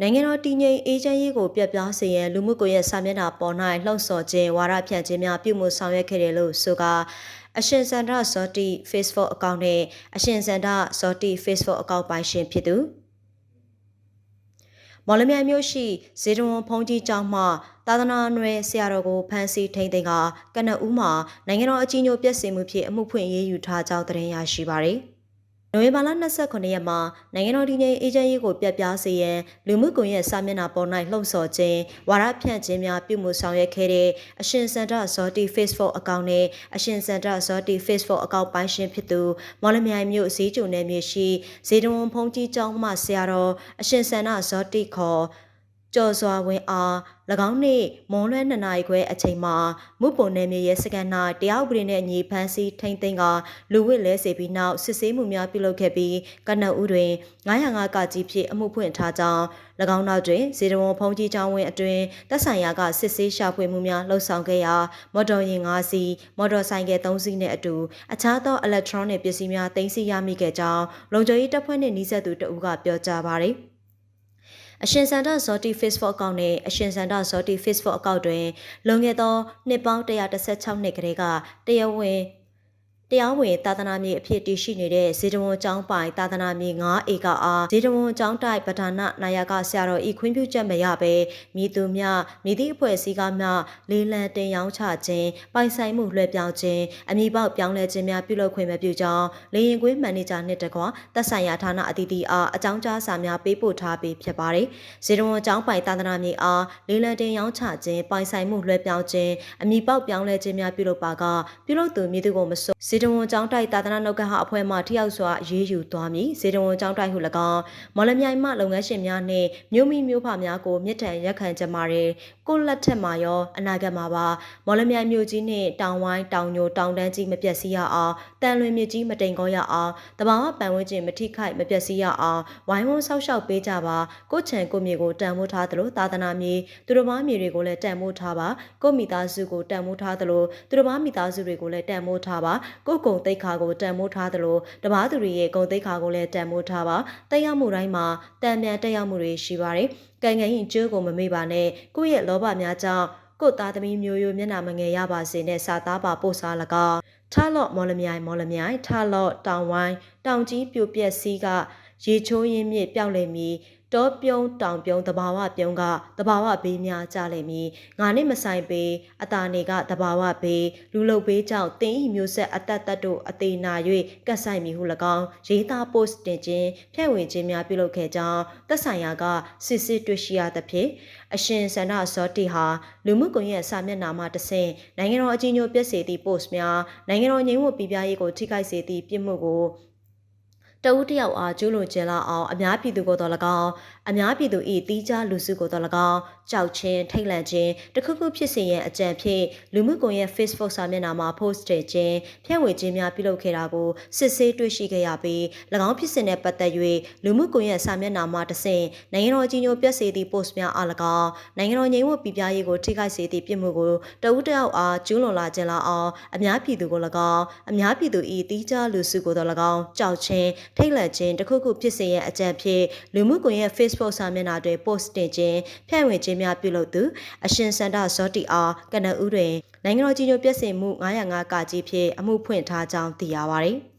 နိုင်ငံတော်တည်ငြိမ်အေးချမ်းရေးကိုပြတ်ပြားစေရန်လူမှုကွန်ရက်စာမျက်နှာပေါ်၌လှုံ့ဆော်ခြင်းဝါဒဖြန့်ခြင်းများပြုမှုဆောင်ရွက်ခဲ့တယ်လို့ဆိုကာအရှင်စန္ဒဇော်တီ Facebook အကောင့်နဲ့အရှင်စန္ဒဇော်တီ Facebook အကောင့်ပိုင်ရှင်ဖြစ်သူမော်လမြိုင်မြို့ရှိဇေတဝန်ဖုံးကြီးကျောင်းမှသာသနာ့နယ်ဆရာတော်ကိုဖမ်းဆီးထိန်းသိမ်းကကနအူးမှာနိုင်ငံတော်အကြီးအကျယ်ပြည့်စုံမှုဖြင့်အမှုဖွင့်ရေးယူထားကြောင်းသတင်းရရှိပါရယ်။ နိုဝင်ဘာလ29ရက်မှာနိုင်ငံတော်ဒီငြိမ်အေဂျင့်ရေးကိုပြတ်ပြားစေရန်လူမှုကွန်ရက်စာမျက်နှာပေါ်၌လှုံ့ဆော်ခြင်းဝါဒဖြန့်ခြင်းများပြုမှုဆောင်ရွက်ခဲ့တဲ့အရှင်စန္ဒဇော်တီ Facebook အကောင့်နဲ့အရှင်စန္ဒဇော်တီ Facebook အကောင့်ပိုင်ရှင်ဖြစ်သူမော်လမြိုင်မြို့ဈေးကျုံနယ်မြေရှိဇေတဝန်ဖုံးကြီးကျောင်းမှဆရာတော်အရှင်စန္ဒဇော်တီခေါ် ကျော်စွာဝင်အား၎င်းနေ့မွန်လွဲ2နာရီခွဲအချိန်မှာမုပုံနယ်မြေရဲစခန်း၌တရားဥပဒေနဲ့ညီဖမ်းဆီးထိန်းသိမ်းကလူဝစ်လဲစေပြီးနောက်စစ်ဆေးမှုများပြုလုပ်ခဲ့ပြီးကနအူးတွင်905ကကြီးဖြင့်အမှုဖွင့်ထားကြောင်း၎င်းနောက်တွင်ဇေတဝန်ဖုံးကြီးကျောင်းဝင်းအတွင်တပ်ဆိုင်ရာကစစ်ဆေးရှာဖွေမှုများလှုပ်ဆောင်ခဲ့ရာမော်တော်ယာဉ်5စီးမော်တော်ဆိုင်ကယ်3စီးနှင့်အတူအခြားသော electronic ပစ္စည်းများတင်စီရမိခဲ့ကြောင်းလုံခြုံရေးတပ်ဖွဲ့နှင့်နှိစက်သူတအူးကပြောကြားပါသည် အရှင်စန္ဒဇော်တီ Facebook အကောင့်နဲ့အရှင်စန္ဒဇော်တီ Facebook အကောင့်တွင်လွန်ခဲ့သောနှစ်ပေါင်း116နှစ်ကလေးကတရားဝင် တရားဝင်သာသနာမြေအဖြစ်တည်ရှိနေတဲ့ဇေတဝန်ကျောင်းပိုင်သာသနာမြေ9ဧကအားဇေတဝန်ကျောင်းတိုက်ပဓာနနာယကဆရာတော်ဤခွင့်ပြုချက်မရဘဲမိသူမြမိသည့်အဖွဲ့အစည်းကမှလေးလံတင်ရောင်းချခြင်းပိုင်ဆိုင်မှုလွှဲပြောင်းခြင်းအမိပေါက်ပြောင်းလဲခြင်းများပြုလုပ်ခွင့်မပြုကြောင်းလေရင်ကွေးမန်နေဂျာနှင့်တကွသက်ဆိုင်ရာဌာနအသီးသီးအားအကြောင်းကြားစာများပေးပို့ထားပြီးဖြစ်ပါတယ်ဇေတဝန်ကျောင်းပိုင်သာသနာမြေအားလေးလံတင်ရောင်းချခြင်းပိုင်ဆိုင်မှုလွှဲပြောင်းခြင်းအမိပေါက်ပြောင်းလဲခြင်းများပြုလုပ်ပါကပြုလုပ်သူမည်သူကိုမဆိုဇေတဝန်ကျောင်းတိုက်သာသနာနှုတ်ကဟအဖွဲ့မှထိရောက်စွာရေးယူသွားမည်ဇေတဝန်ကျောင်းတိုက်ဟု၎င်းမော်လမြိုင်မှလုပ်ငန်းရှင်များနှင့်မြို့မိမြို့ဖများကိုမြစ်ထံရက်ခံကြမှာတယ်ကိုလက်ထက်မှာရောအနာဂတ်မှာပါမော်လမြိုင်မြို့ကြီးနှင့်တောင်ဝိုင်းတောင်ညိုတောင်တန်းကြီးမပြတ်စီရအောင်တန်လွင်မြစ်ကြီးမတိမ်ကောရအောင်တဘာဝပန်ဝန်းကျင်မထိခိုက်မပြတ်စီရအောင်ဝိုင်းဝန်းဆောက်ရှောက်ပေးကြပါကိုချံကိုမြေကိုတန်မိုးထားသလိုသာသနာမြေသူတော်ဘာမြေတွေကိုလည်းတန်မိုးထားပါကိုမိသားစုကိုတန်မိုးထားသလိုသူတော်ဘာမိသားစုတွေကိုလည်းတန်မိုးထားပါကိုကုံသိက္ခာကိုတန်မိုးထားသလိုတပားသူတွေရဲ့ဂုံသိက္ခာကိုလည်းတန်မိုးထားပါတက်ရောက်မှုတိုင်းမှာတန်ပြန်တက်ရောက်မှုတွေရှိပါတယ်ကံကံရင်ကျိုးကိုမမေ့ပါနဲ့ကိုယ့်ရဲ့လောဘများကြောင့်ကို့သားသမီးမျိုးရိုးမျက်နှာမငယ်ရပါစေနဲ့စာသားပါပို့စား၎င်းထားလော့မော်လမြိုင်မော်လမြိုင်ထားလော့တောင်ဝိုင်းတောင်ကြီးပြိုပြက်စီးက ရေချိုးရင်းမြစ်ပျောက်လေမီတောပြုံးတောင်ပြုံးတဘာဝပြုံးကတဘာဝဘေးများကြလိမ့်မည်ငါနဲ့မဆိုင်ပေအတာနေကတဘာဝဘေးလူလုတ်ဘေးကြောင့်တင်းဤမျိုးဆက်အတတ်တတ်တို့အသေးနာ၍ကတ်ဆိုင်မည်ဟု၎င်းရေးသား post တင်ခြင်းဖြန့်ဝေခြင်းများပြုလုပ်ခဲ့ကြောင်းသက်ဆိုင်ရာကစစ်စစ်တွေ့ရှိရသဖြင့်အရှင်ဆန္ဒစောတီဟာလူမှုကွန်ရက်စာမျက်နှာမှာတဆင့်နိုင်ငံတော်အကြီးအကျယ်ပြည့်စေသည့် post များနိုင်ငံတော်ငြိမ်းဝတ်ပြပြရေးကိုထိခိုက်စေသည့်ပြစ်မှုကို တဦးတယောက်အားကျူးလွန်ခြင်းလောက်အောင်အများပြည်သူကိုတော်၎င်းအများပြည်သူ၏တီးခြားလူစုကိုတော်၎င်းကြောက်ခြင်းထိတ်လန့်ခြင်းတခုခုဖြစ်စေရန်အကြံဖြင့်လူမှုကွန်ရက် Facebook စာမျက်နှာမှာ post တင်ခြင်းဖြန့်ဝေခြင်းများပြုလုပ်ခဲ့တာကိုစစ်ဆေးတွေ့ရှိခဲ့ရပြီး၎င်းဖြစ်စဉ်နဲ့ပတ်သက်၍လူမှုကွန်ရက်စာမျက်နှာမှာတဆင့်နိုင်ငံတော်ကြီးညိုပြည့်စေသည့် post များအား၎င်းနိုင်ငံတော်ငြိမ်ဝတ်ပြပြရေးကိုထိခိုက်စေသည့်ပြစ်မှုကိုတဦးတယောက်အားကျူးလွန်လာခြင်းလောက်အောင်အများပြည်သူကို၎င်းအများပြည်သူ၏တီးခြားလူစုကိုတော်၎င်းကြောက်ခြင်းထိတ်လန့်ခြင်းတခုခုဖြစ်စေရန်အကြံဖြင့်လူမှုကွန်ရက် Facebook စာမျက်နှာတွင် post တင်ခြင်းဖြန့်ဝေခြင်းများပြုလုပ်သူအရှင်စန္ဒဇောတီအားကနဦးတွင်နိုင်ငံတော်ကြီးညိုပြည့်စင်မှု905ကကြီးဖြင့်အမှုဖွင့်ထားကြောင်းသိရပါသည်